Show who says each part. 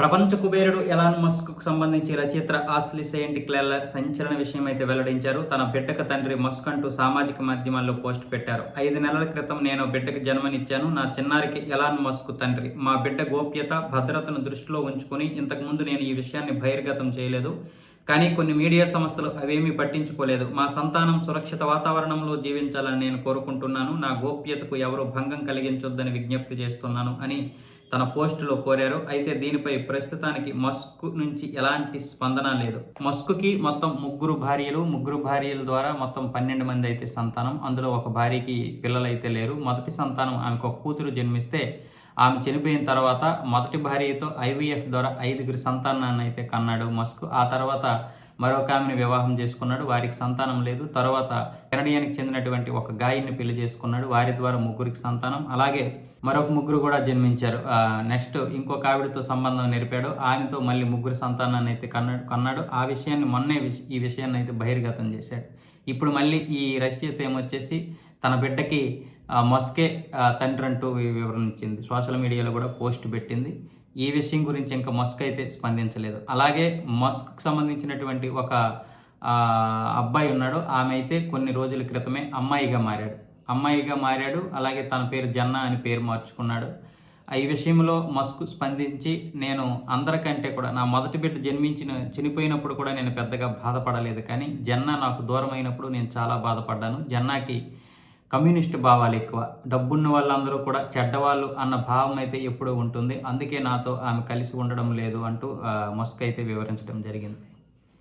Speaker 1: ప్రపంచ కుబేరుడు ఎలాన్ మస్క్కు సంబంధించి రచయిత ఆస్లీ సెయింట్ క్లెల్లర్ సంచలన విషయం అయితే వెల్లడించారు. తన బిడ్డకు తండ్రి మస్క్ అంటూ సామాజిక మాధ్యమాల్లో పోస్ట్ పెట్టారు. ఐదు నెలల క్రితం నేను బిడ్డకు జన్మనిచ్చాను. నా చిన్నారికి ఎలాన్ మస్క్ తండ్రి. మా బిడ్డ గోప్యత భద్రతను దృష్టిలో ఉంచుకుని ఇంతకుముందు నేను ఈ విషయాన్ని బహిర్గతం చేయలేదు. కానీ కొన్ని మీడియా సంస్థలు అవేమీ పట్టించుకోలేదు. మా సంతానం సురక్షిత వాతావరణంలో జీవించాలని నేను కోరుకుంటున్నాను. నా గోప్యతకు ఎవరు భంగం కలిగించొద్దని విజ్ఞప్తి చేస్తున్నాను అని తన పోస్టులో కోరారు. అయితే దీనిపై ప్రస్తుతానికి మస్క్ నుంచి ఎలాంటి స్పందన లేదు. మస్క్కి మొత్తం ముగ్గురు భార్యలు ముగ్గురు భార్యల ద్వారా మొత్తం పన్నెండు మంది అయితే సంతానం. అందులో ఒక భార్యకి పిల్లలైతే లేరు. మొదటి సంతానం ఆమెకు ఒక కూతురు జన్మిస్తే ఆమె చనిపోయిన తర్వాత మొదటి భార్యతో ఐవీఎఫ్ ద్వారా ఐదుగురి సంతానాన్ని అయితే కన్నాడు మస్క్. ఆ తర్వాత మరొక ఆమెను వివాహం చేసుకున్నాడు. వారికి సంతానం లేదు. తర్వాత కెనడియానికి చెందినటువంటి ఒక గాయని పెళ్ళి చేసుకున్నాడు. వారి ద్వారా ముగ్గురికి సంతానం. అలాగే మరొక ముగ్గురు కూడా జన్మించారు. నెక్స్ట్ ఇంకొక ఆవిడతో సంబంధం నెరిపాడు. ఆమెతో మళ్ళీ ముగ్గురు సంతానాన్ని అయితే కన్నాడు కన్నాడు. ఆ విషయాన్ని మొన్నే ఈ విషయాన్ని అయితే బహిర్గతం చేశాడు. ఇప్పుడు మళ్ళీ ఈ రచయిత ఏమొచ్చేసి తన బిడ్డకి మస్కే తండ్రి అంటూ వివరణ ఇచ్చింది. సోషల్ మీడియాలో కూడా పోస్ట్ పెట్టింది. ఈ విషయం గురించి ఇంకా మస్క్ అయితే స్పందించలేదు. అలాగే మస్క్ సంబంధించినటువంటి ఒక అబ్బాయి ఉన్నాడు. ఆమె అయితే కొన్ని రోజుల క్రితమే అమ్మాయిగా మారాడు. అమ్మాయిగా మారాడు. అలాగే తన పేరు జన్నా అని పేరు మార్చుకున్నాడు. ఆ ఈ విషయంలో మస్క్ స్పందించి నేను అందరికంటే కూడా నా మొదటి బిడ్డ జన్మించిన చనిపోయినప్పుడు కూడా నేను పెద్దగా బాధపడలేదు. కానీ జన్నా నాకు దూరమైనప్పుడు నేను చాలా బాధపడ్డాను. జన్నాకి కమ్యూనిస్ట్ భావాలు ఎక్కువ. డబ్బున్న వాళ్ళందరూ కూడా చెడ్డవాళ్ళు అన్న భావం అయితే ఎప్పుడూ ఉంటుంది. అందుకే నాతో ఆమె కలిసి ఉండడం లేదు అంటూ మస్క్ అయితే వివరించడం జరిగింది.